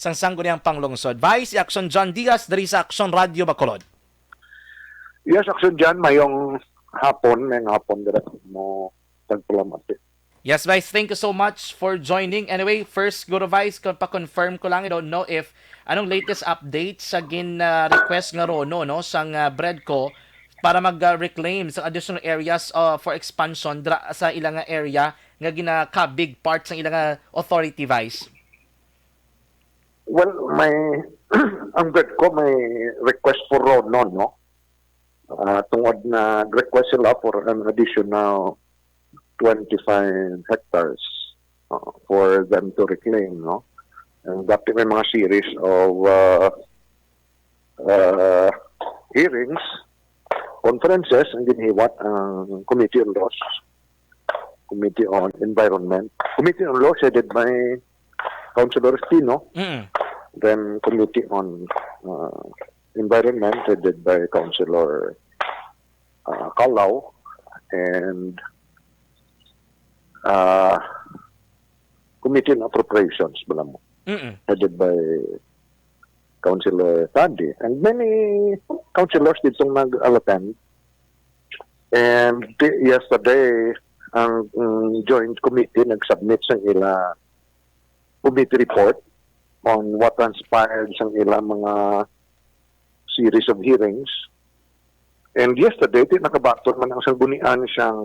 sang sangguniang panglungsod. Vice Action John Diaz dari sa Action Radio Bacolod. Yes, action dyan, mayong hapon, may hapon direct mo tagpalamat. Yes, Vice, thank you so much for joining. Anyway, first, Guru Vice, kung pa-confirm ko lang, I don't know if anong latest update sa gin-request nga Rono, no, sang uh, bread ko para mag-reclaim sa additional areas uh, for expansion dra sa ilang area nga ginaka big part sa ilang authority Vice. Well, may, ang bread ko may request for Rono, no? Uh, tungod na request sila for an additional 25 hectares uh, for them to reclaim, no? And dati may mga series of uh, uh, hearings, conferences, ang ginihiwat ang Committee on Laws, Committee on Environment, Committee on Laws headed by Councilor Espino, Mm. then Committee on uh, Environment headed by Councilor uh, Calao, and uh, Committee on Appropriations, bala mo, headed by Councilor Tandy. And many councilors ditong nag-attend. And yesterday, ang mm, joint committee nag-submit sa ila committee report on what transpired sa ila mga series of hearings. And yesterday, di nakabaton man ang sanggunian siyang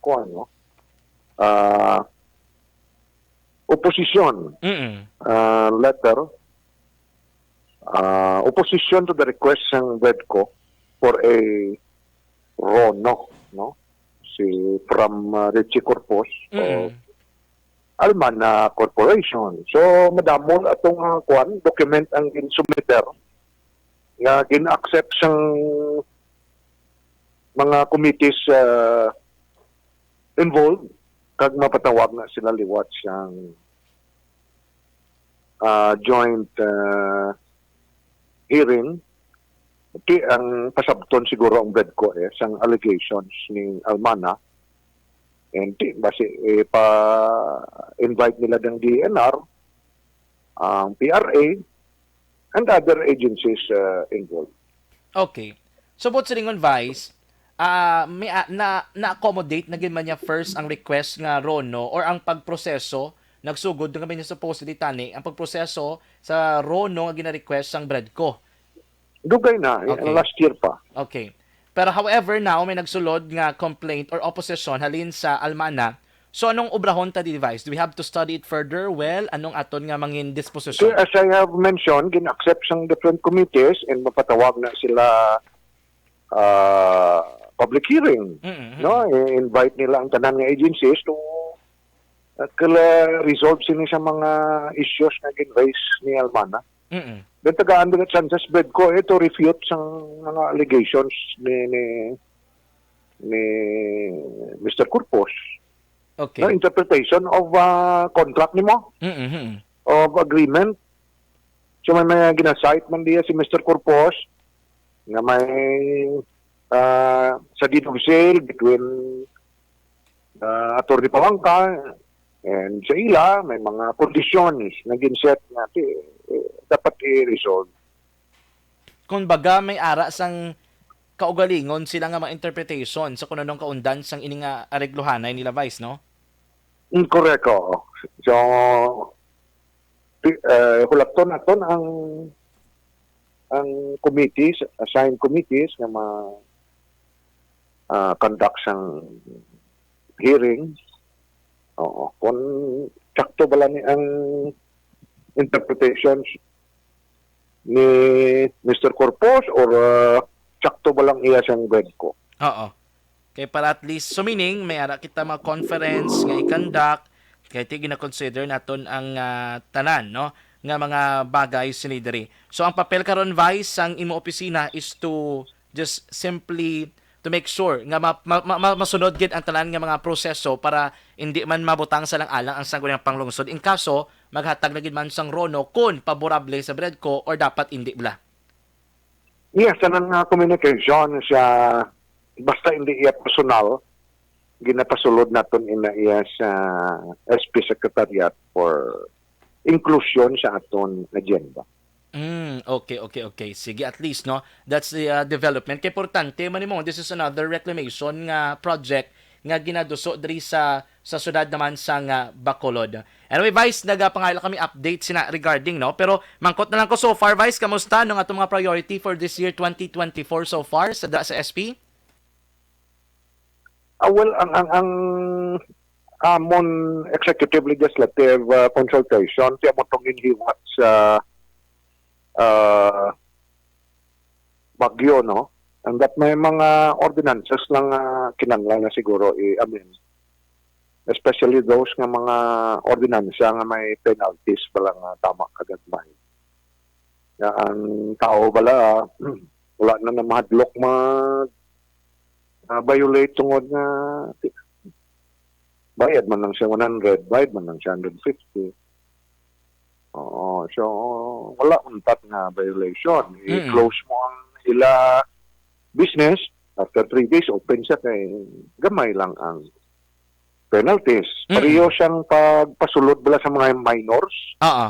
kung ano, ah opposition Mm. uh, letter, uh, opposition to the request ng WEDCO for a RONO, no? Si from uh, Richie Corpus Mm. of Almana Corporation. So, madamol atong uh, kwan, document ang ginsumiter nga gina-accept sang mga committees uh, involved kag mapatawag na sila liwat siyang uh, joint uh, hearing Di ang pasabton siguro ang bed ko eh sang allegations ni Almana and di basi eh, pa invite nila ng DNR ang PRA and other agencies uh, involved Okay. So, bot sa lingon Vice, ah may ah, na na-accommodate na man niya first ang request nga Rono or ang pagproseso nagsugod nga man niya supposedly tani ang pagproseso sa Rono nga gina-request sang bread ko. dugay na eh, Okay. last year pa Okay. Pero however now may nagsulod nga complaint or opposition halin sa Almana. So anong obrahon ta device? Do we have to study it further? Well, anong aton nga mangin disposition? as I have mentioned, gin-accept sang different committees and mapatawag na sila uh, public hearing. Mm-mm. No, I-invite nila ang tanan nga agencies to uh, resolve sini sa mga issues na gin-raise ni Almana. Mm-mm. Then tagaan din at chances bed ko eh, to refute sang mga allegations ni ni ni Mr. Corpus. Okay. No, interpretation of uh, contract nimo. Mm-mm. of agreement. So may may ginasite man diya si Mr. Corpus na may uh, sa deed of sale between uh, Atty. Pawangka and sa ila may mga conditions na ginset na ti, eh, dapat i-resolve. Kung baga may ara sang kaugalingon sila nga mga interpretation sa kung anong kaundan sang ini nga aregluhanay nila Vice, no? Incorrect oo. So, uh, hulakton naton ang ang committees, assigned committees nga ma uh, conduct sang hearing. Oo. Kung sakto bala ni ang interpretations ni Mr. Corpus or uh, sakto ba lang iya siyang grade ko? Oo. Kay para at least, so meaning, may ara kita mga conference nga i-conduct, kaya ti gina-consider naton ang ah, tanan, no? Nga mga bagay sinidiri. So ang papel karon Vice ang imo opisina is to just simply to make sure nga ma, ma, ma, masunod gid ang tanan nga mga proseso para hindi man mabutang sa lang alang ang sangguniang panglungsod in kaso maghatag na man sang rono kung paborable sa Bredco or dapat hindi bla. Yes, anang uh, communication siya basta hindi iya personal ginapasulod naton ina iya sa SP Secretariat for inclusion sa aton agenda. Mm, okay, okay, okay. Sige, at least, no? That's the uh, development. Kaya importante, man mo, this is another reclamation nga project nga ginaduso diri sa sa syudad naman sa nga Bacolod. Anyway, Vice, nagapangayla kami update sina regarding, no? Pero mangkot na lang ko so far, Vice, kamusta nung atong mga priority for this year 2024 so far sa, sa SP? Ah, well, ang ang ang amon executive legislative uh, consultation tiya mo tong inhiwat sa uh, bagyo no that may mga ordinances lang uh, kinanglan na siguro i-amin especially those nga mga ordinansa nga may penalties pala nga tama kagagmay nga ang tao bala wala na na mahadlok mag uh, violate tungod nga bayad man lang siya 100, bayad man lang siya 150. Oo, so wala untat nga violation. Mm. I-close mo ang ila business, after three days, open siya kay gamay lang ang penalties. Mm. Pareho siyang pagpasulod bala sa mga minors, Oo.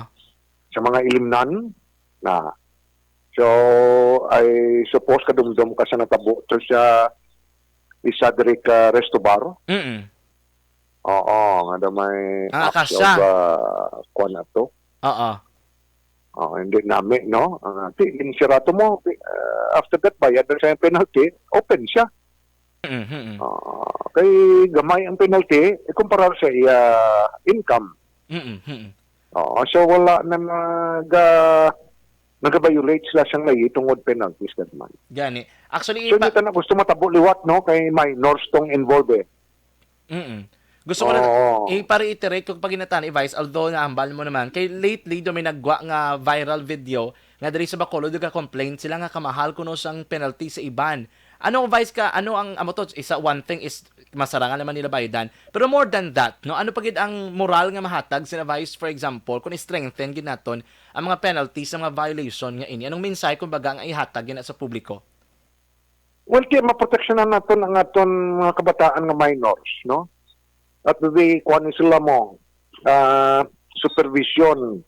sa mga ilimnan na So, I suppose kadumdum ka sa natabo to siya isa diri ka resto bar. Mm. Oo, nga daw may Ah, of uh, kuwan na to. Oo. Oo, hindi namin, no? Ang ati, insirato mo, uh, after that, bayad na siya yung penalty, open siya. Mm. Mm. Ah, kay gamay ang penalty, ikumpara sa iya income. Mm. Mm. Oo, so wala na mag, uh, nag-violate sila siyang lay tungod penalties that man. Gani. Actually, So, ipa- na gusto matabo liwat, no? Kay minors tong involved eh. Mm. Gusto ko na Oo. i-reiterate kung paginatan i-Vice, although naambal mo naman, kay lately do may nagwa nga viral video nga diri sa Bacolod ka complain sila nga kamahal kuno sang penalty sa iban. Ano Vice ka, ano ang amo to isa one thing is masarangan naman nila bayadan. Pero more than that, no, ano pagid ang moral nga mahatag sila Vice for example, kung i-strengthen gid naton ang mga penalties sa mga violation nga ini. Anong mensahe kumbaga ang ihatag gina sa publiko? Well, kaya maproteksyonan natin ang aton mga kabataan nga minors, no? At di kuan sila mo ah, supervision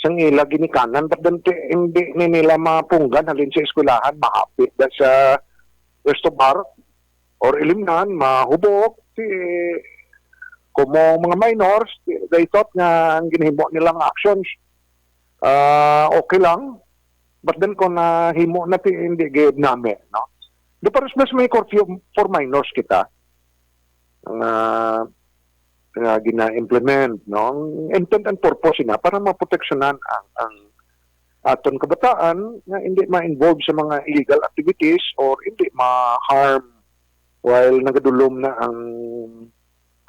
sang ila ginikanan. But ti- hindi ni nila mapunggan halin sa eskwelahan mahapit da sa resto bar or ilimnan mahubok si kumo mga minors they thought nga ang ginhimo nilang actions ah okay lang. But then kung nahimo na ti hindi gayud nami no? Di pares mas may curfew for minors kita. Nga nga gina-implement no ang intent and purpose na para maproteksyonan ang ang aton kabataan nga hindi ma-involve sa mga illegal activities or hindi ma-harm while nagadulom na ang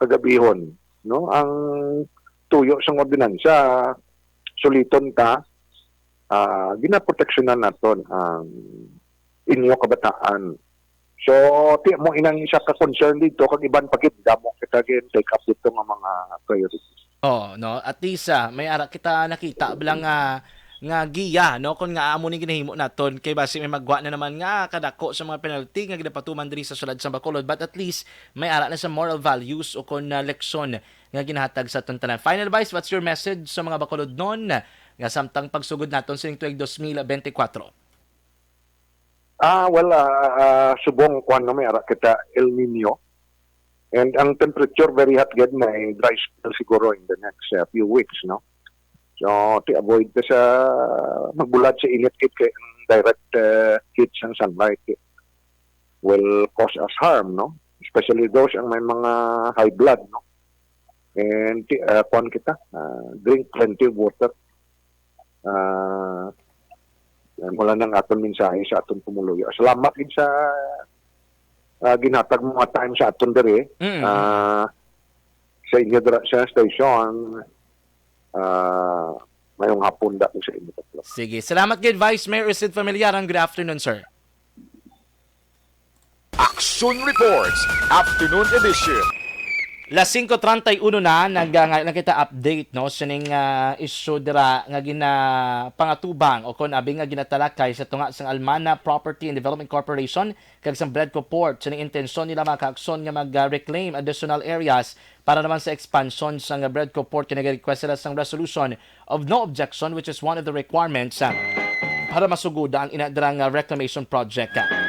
kagabihon no ang tuyo sa ordinansa suliton ta ah ginaproteksyonan naton ang inyo kabataan. So, ti mo inang isa ka concern dito kag iban pagit damo kita gin take up dito nga mga priorities. Oh, no. At least ah, may ara kita nakita bilang nga nga giya no kun nga amo ni ginahimo naton kay basi may magwa na naman nga kadako sa mga penalty nga ginapatuman diri sa sulad sa Bacolod but at least may ara na sa moral values o kun na leksyon nga ginahatag sa aton tanan. Final advice, what's your message sa mga Bacolod noon nga samtang pagsugod naton sa tuig 2024? Ah, well, ah, ah, subong kwan no may ara kita El Nino. And ang temperature very hot gid may dry spell siguro in the next ah, few weeks, no? So, to avoid ka sa magbulad sa init kit kay direct uh, heat sa sunlight it will cause us harm, no? Especially those ang may mga high blood, no? And uh, kwan kita, ah, drink plenty of water. Uh, wala nang aton mensahe sa aton pumuluyo. Salamat din sa ah, ginatag mga time sa aton dere. Mm. Ah, sa inyo dira sa station ah mayong hapon da po sa inyo tatlo. Sige, salamat gid Vice Mayor Sid Familiaran. Good afternoon, sir. Action Reports, Afternoon Edition. Las 5.31 na nag nga nakita update no sining uh, issue dira nga gina pangatubang o kon abi nga ginatalakay sa tunga sang Almana Property and Development Corporation kag sa Bredco Port sining intensyon nila makaakson nga mag-reclaim additional areas para naman sa expansion sa nga Bredco Port kaya request sila sang resolution of no objection which is one of the requirements ah, para masuguda ang inadrang uh, reclamation project. ah.